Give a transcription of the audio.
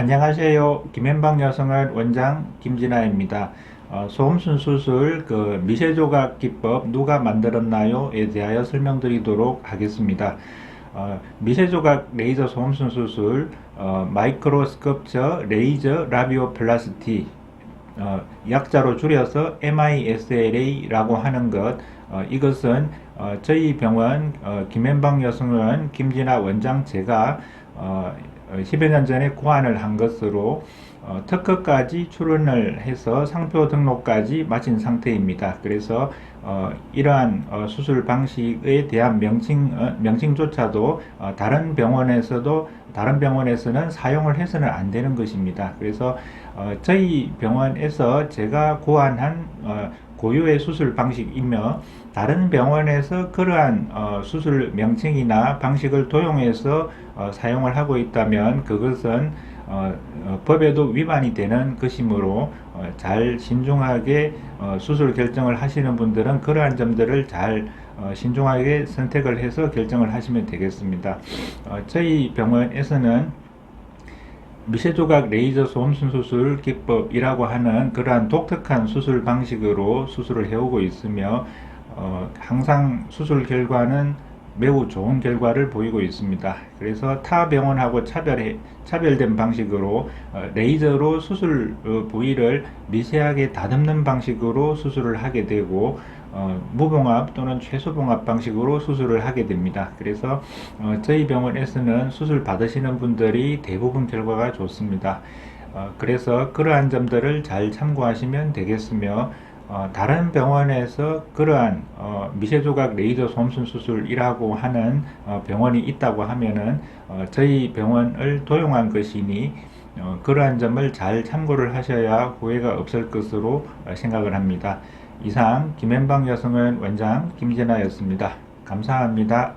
안녕하세요. 김현방 여성원 원장 김진아입니다. 어, 소음순 수술 그 미세조각 기법 누가 만들었나요?에 대하여 설명드리도록 하겠습니다. 어, 미세조각 레이저 소음순 수술 어, 마이크로스컵처 레이저 라비오플라스티 어, 약자로 줄여서 MISLA라고 하는 것 어, 이것은 어, 저희 병원 어, 김현방 여성원 김진아 원장 제가 어, 10여 년 전에 고안을 한 것으로 어, 특허까지 출원을 해서 상표 등록까지 마친 상태입니다. 그래서 어, 이러한 어, 수술 방식에 대한 명칭, 어, 명칭조차도 어, 다른 병원에서도 다른 병원에서는 사용을 해서는 안 되는 것입니다. 그래서 어, 저희 병원에서 제가 고안한 어, 고유의 수술 방식이며 다른 병원에서 그러한 어, 수술 명칭이나 방식을 도용해서 어, 사용을 하고 있다면 그것은 어, 어, 법에도 위반이 되는 것이므로 어, 잘 신중하게 어, 수술 결정을 하시는 분들은 그러한 점들을 잘 어, 신중하게 선택을 해서 결정을 하시면 되겠습니다. 어, 저희 병원에서는 미세조각 레이저 소음순 수술 기법이라고 하는 그러한 독특한 수술 방식으로 수술을 해오고 있으며 어, 항상 수술 결과는 매우 좋은 결과를 보이고 있습니다. 그래서 타 병원하고 차별해, 차별된 방식으로 어, 레이저로 수술 어, 부위를 미세하게 다듬는 방식으로 수술을 하게 되고 어, 무봉합 또는 최소봉합 방식으로 수술을 하게 됩니다. 그래서 어, 저희 병원에서는 수술 받으시는 분들이 대부분 결과가 좋습니다. 어, 그래서 그러한 점들을 잘 참고하시면 되겠으며 어, 다른 병원에서 그러한 어, 미세조각 레이저 솜순 수술이라고 하는 어, 병원이 있다고 하면은 어, 저희 병원을 도용한 것이니 어, 그러한 점을 잘 참고를 하셔야 후회가 없을 것으로 어, 생각을 합니다. 이상 김현방 여성원 원장 김진아였습니다. 감사합니다.